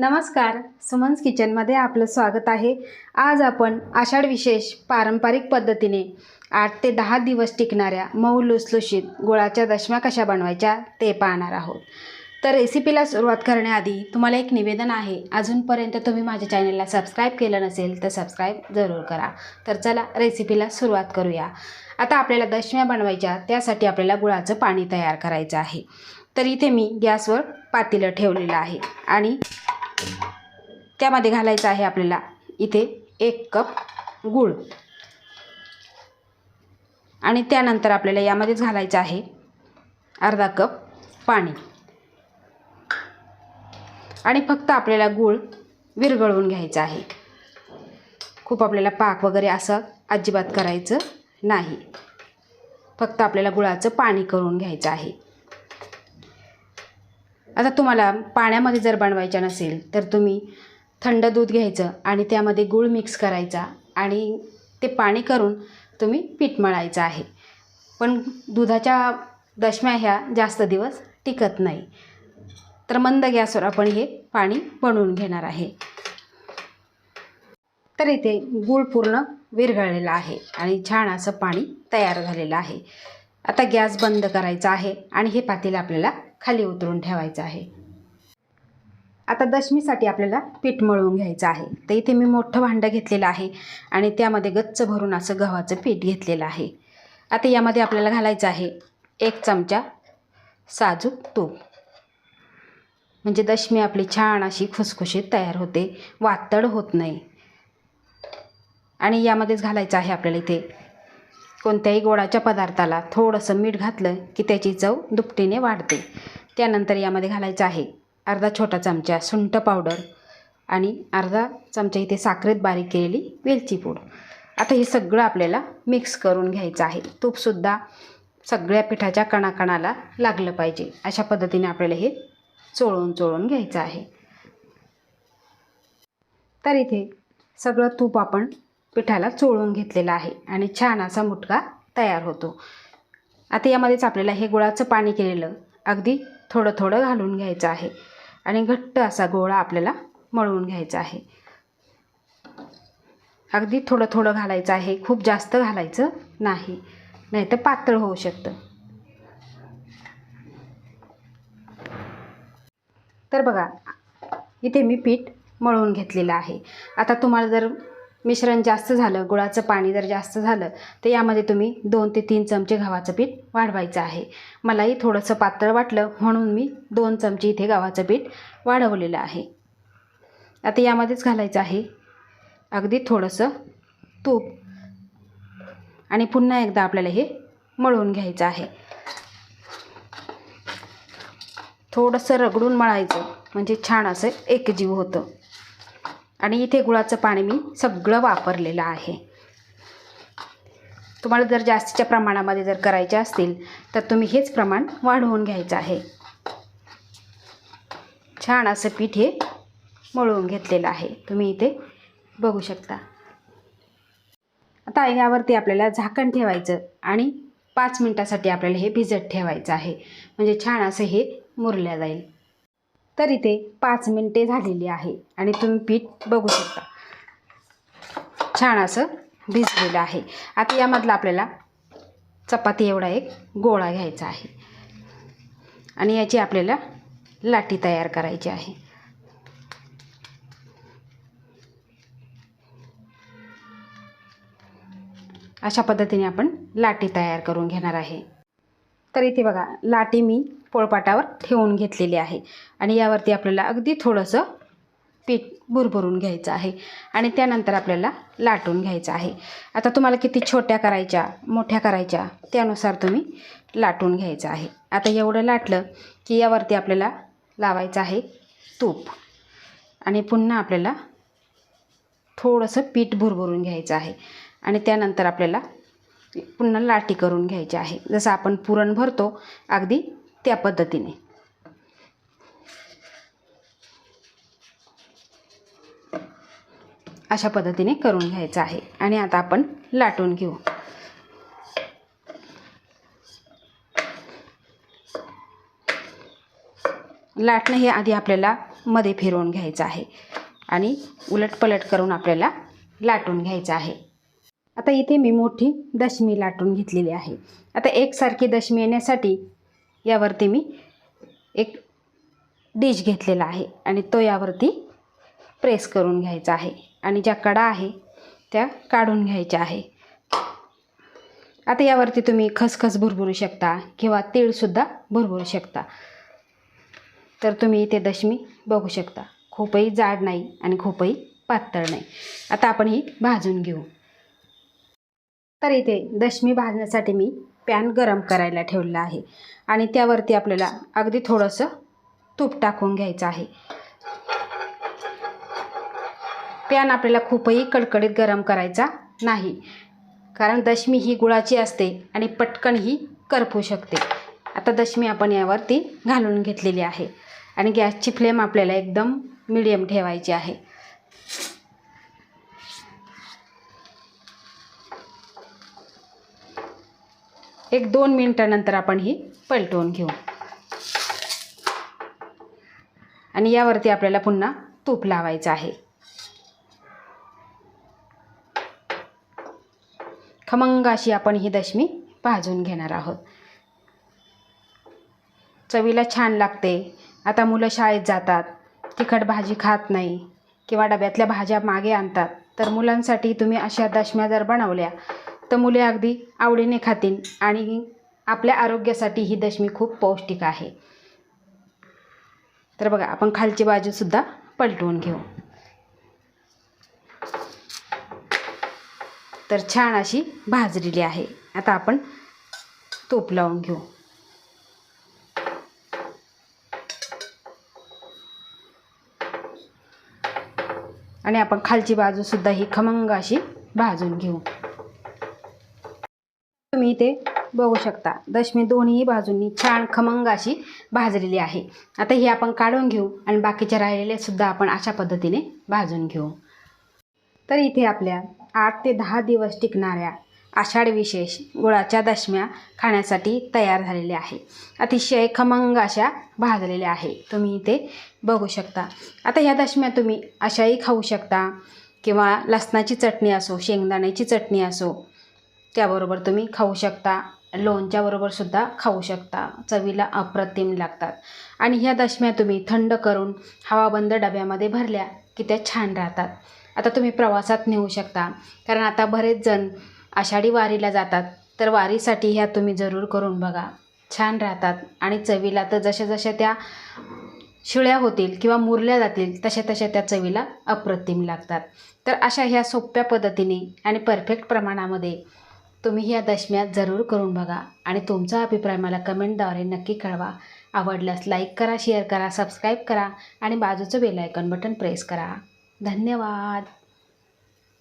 नमस्कार. सुमन्स किचनमध्ये आपलं स्वागत आहे. आज आपण आषाढ विशेष पारंपरिक पद्धतीने आठ ते दहा दिवस टिकणाऱ्या मऊ लुसलुशीत गुळाच्या दशम्या कशा बनवायच्या ते पाहणार आहोत. तर रेसिपीला सुरुवात करण्याआधी तुम्हाला एक निवेदन आहे. अजूनपर्यंत तुम्ही माझ्या चॅनलला सबस्क्राईब केलं नसेल तर सबस्क्राईब जरूर करा. तर चला रेसिपीला सुरुवात करूया. आता आपल्याला दशम्या बनवायच्या त्यासाठी आपल्याला गुळाचं पाणी तयार करायचं आहे. तर इथे मी गॅसवर पातेलं ठेवलेलं आहे आणि त्यामध्ये घालायचं आहे आपल्याला इथे एक कप गूळ. आणि त्यानंतर आपल्याला यामध्येच घालायचं आहे अर्धा कप पाणी. आणि फक्त आपल्याला गूळ विरघळवून घ्यायचा आहे. खूप आपल्याला पाक वगैरे असं अजिबात करायचं नाही. फक्त आपल्याला गुळाचं पाणी करून घ्यायचं आहे. आता तुम्हाला पाण्यामध्ये जर बनवायच्या नसेल तर तुम्ही थंड दूध घ्यायचं आणि त्यामध्ये गूळ मिक्स करायचा आणि ते पाणी करून तुम्ही पीठ मळायचं आहे. पण दुधाच्या दशम्या ह्या जास्त दिवस टिकत नाही. तर मंद गॅसवर आपण हे पाणी बनवून घेणार आहे. तर इथे गूळ पूर्ण विरघळलेला आहे आणि छान असं पाणी तयार झालेलं आहे. आता गॅस बंद करायचा आहे आणि हे पातेलं आपल्याला खाली उतरून ठेवायचं आहे. आता दशमीसाठी आपल्याला पीठ मळवून घ्यायचं आहे. तर इथे मी मोठं भांडं घेतलेलं आहे आणि त्यामध्ये गच्च भरून असं गव्हाचं पीठ घेतलेलं आहे. आता यामध्ये आपल्याला घालायचं आहे एक चमचा साजूक तूप. म्हणजे दशमी आपली छान अशी खुसखुशीत तयार होते. वातड होत नाही. आणि यामध्येच घालायचं आहे आपल्याला इथे कोणत्याही गोडाच्या पदार्थाला थोडंसं मीठ घातलं की त्याची चव दुपटीने वाढते. त्यानंतर यामध्ये घालायचं आहे अर्धा छोटा चमचा सुंठ पावडर आणि अर्धा चमचा इथे साखरेत बारीक केलेली वेलची पूड. आता हे सगळं आपल्याला मिक्स करून घ्यायचं आहे. तूपसुद्धा सगळ्या पिठाच्या कणाकणाला लागलं पाहिजे. अशा पद्धतीने आपल्याला हे चोळून चोळून घ्यायचं आहे. तर इथे सगळं तूप आपण पिठाला चोळून घेतलेलं आहे आणि छान असा मुटका तयार होतो. आता यामध्येच आपल्याला हे गुळाचं पाणी केलेलं अगदी थोडं थोडं घालून घ्यायचं आहे आणि घट्ट असा गोळा आपल्याला मळवून घ्यायचा आहे. अगदी थोडं थोडं घालायचं आहे खूप जास्त घालायचं नाही नाही तर पातळ होऊ शकतं. तर बघा इथे मी पीठ मळून घेतलेलं आहे. आता तुम्हाला जर मिश्रण जास्त झालं गुळाचं पाणी जर जास्त झालं तर यामध्ये तुम्ही दोन ते तीन चमचे गव्हाचं पीठ वाढवायचं आहे. मलाही थोडंसं पातळ वाटलं म्हणून मी दोन चमचे इथे गव्हाचं पीठ वाढवलेलं आहे. आता यामध्येच घालायचं आहे अगदी थोडंसं तूप. आणि पुन्हा एकदा आपल्याला हे मळून घ्यायचं आहे. थोडंसं रगडून मळायचं म्हणजे छान असं एकजीव होतं. आणि इथे गुळाचं पाणी मी सगळं वापरलेलं आहे. तुम्हाला जर जास्तीच्या प्रमाणामध्ये जर करायचे असतील तर तुम्ही हेच प्रमाण वाढवून घ्यायचं आहे. छान असं पीठ हे मळवून घेतलेलं आहे. तुम्ही इथे बघू शकता. आता यावरती आपल्याला झाकण ठेवायचं आणि पाच मिनटासाठी आपल्याला हे भिजत ठेवायचं आहे. म्हणजे छान असं हे मुरल्या जाईल. तर इथे पाच मिनटे झालेली आहे आणि तुम्ही पीठ बघू शकता. छान असं भिजलेलं आहे. आता यामधला आपल्याला चपाती एवढा एक गोळा घ्यायचा आहे. आणि याची आपल्याला लाटी तयार करायची आहे. अशा पद्धतीने आपण लाटी तयार करून घेणार आहे. तर इथे बघा लाटी मी पोळपाटावर ठेवून घेतलेली आहे. आणि यावरती आपल्याला अगदी थोडंसं पीठ भुरभरून घ्यायचं आहे. आणि त्यानंतर आपल्याला लाटून घ्यायचं आहे. आता तुम्हाला किती छोट्या करायच्या मोठ्या करायच्या त्यानुसार तुम्ही लाटून घ्यायचं आहे. आता एवढं लाटलं की यावरती आपल्याला लावायचं आहे तूप. आणि पुन्हा आपल्याला थोडंसं पीठ भुरभुरून घ्यायचं आहे. आणि त्यानंतर आपल्याला पुन्हा लाटी करून घ्यायची आहे. जसं आपण पुरण भरतो अगदी त्या पद्धतीने. अशा पद्धतीने करून घ्यायचं आहे. आणि आता आपण लाटून घेऊ. लाटणं हे आधी आपल्याला मध्ये फिरवून घ्यायचं आहे. आणि उलटपलट करून आपल्याला लाटून घ्यायचं आहे. आता इथे मी मोठी दशमी लाटून घेतलेली आहे. आता एकसारखी दशमी येण्यासाठी यावरती मी एक डिश घेतलेला आहे आणि तो यावरती प्रेस करून घ्यायचा आहे आणि ज्या कडा आहे त्या काढून घ्यायच्या आहे. आता यावरती तुम्ही खसखस भुरभुरू शकता किंवा तीळसुद्धा भुरभुरू शकता. तर तुम्ही इथे दशमी बघू शकता. खूपही जाड नाही आणि खूपही पातळ नाही. आता आपण ही भाजून घेऊ. तर इथे दशमी भाजण्यासाठी मी पॅन गरम करायला ठेवलेला आहे. आणि त्यावरती आपल्याला अगदी थोडंसं तूप टाकून घ्यायचं आहे. पॅन आपल्याला खूपही कडकडीत गरम करायचा नाही. कारण दशमी ही गुळाची असते आणि पटकन ही करपू शकते. आता दशमी आपण यावरती घालून घेतलेली आहे. आणि गॅसची फ्लेम आपल्याला एकदम मिडियम ठेवायची आहे. एक दोन मिनटानंतर आपण ही पलटवून घेऊ. आणि यावरती आपल्याला पुन्हा तूप लावायचं आहे. खमंग अशी आपण ही दशमी भाजून घेणार आहोत. चवीला छान लागते. आता मुलं शाळेत जातात. तिखट भाजी खात नाही किंवा डब्यातल्या भाज्या मागे आणतात. तर मुलांसाठी तुम्ही अशा दशम्या जर बनवल्या तर मुले अगदी आवडीने खातील आणि आपल्या आरोग्यासाठी ही दशमी खूप पौष्टिक आहे. तर बघा आपण खालची बाजूसुद्धा पलटवून घेऊ. तर छान अशी भाजलेली आहे. आता आपण तूप लावून घेऊ. आणि आपण खालची बाजूसुद्धा ही खमंग अशी भाजून घेऊ. तुम्ही इथे बघू शकता. दशमी दोन्ही बाजूंनी छान खमंग अशी भाजलेली आहे. आता ही आपण काढून घेऊ आणि बाकीच्या राहिलेल्या सुद्धा आपण अशा पद्धतीने भाजून घेऊ. तर इथे आपल्या आठ ते दहा दिवस टिकणाऱ्या आषाढ विशेष गुळाच्या दशम्या खाण्यासाठी तयार झालेल्या आहे अतिशय खमंग अशा भाजलेल्या आहे तुम्ही इथे बघू शकता. आता ह्या दशम्या तुम्ही अशाही खाऊ शकता. किंवा लसणाची चटणी असो शेंगदाण्याची चटणी असो त्याबरोबर तुम्ही खाऊ शकता. लोणच्याबरोबरसुद्धा खाऊ शकता. चवीला अप्रतिम लागतात. आणि ह्या दशम्या तुम्ही थंड करून हवाबंद डब्यामध्ये भरल्या की त्या छान राहतात. आता तुम्ही प्रवासात नेऊ शकता. कारण आता बरेच जण आषाढी वारीला जातात. तर वारीसाठी ह्या तुम्ही जरूर करून बघा. छान राहतात. आणि चवीला तर जशा जशा त्या शिळ्या होतील किंवा मुरल्या जातील तशा तशा त्या चवीला अप्रतिम लागतात. तर अशा ह्या सोप्या पद्धतीने आणि परफेक्ट प्रमाणामध्ये तुम्ही ह्या दशम्यात जरूर करून बघा आणि तुमचा अभिप्राय मला कमेंटद्वारे नक्की कळवा. आवडल्यास लाईक करा शेअर करा सबस्क्राईब करा आणि बाजूचं बेल बटन प्रेस करा. धन्यवाद!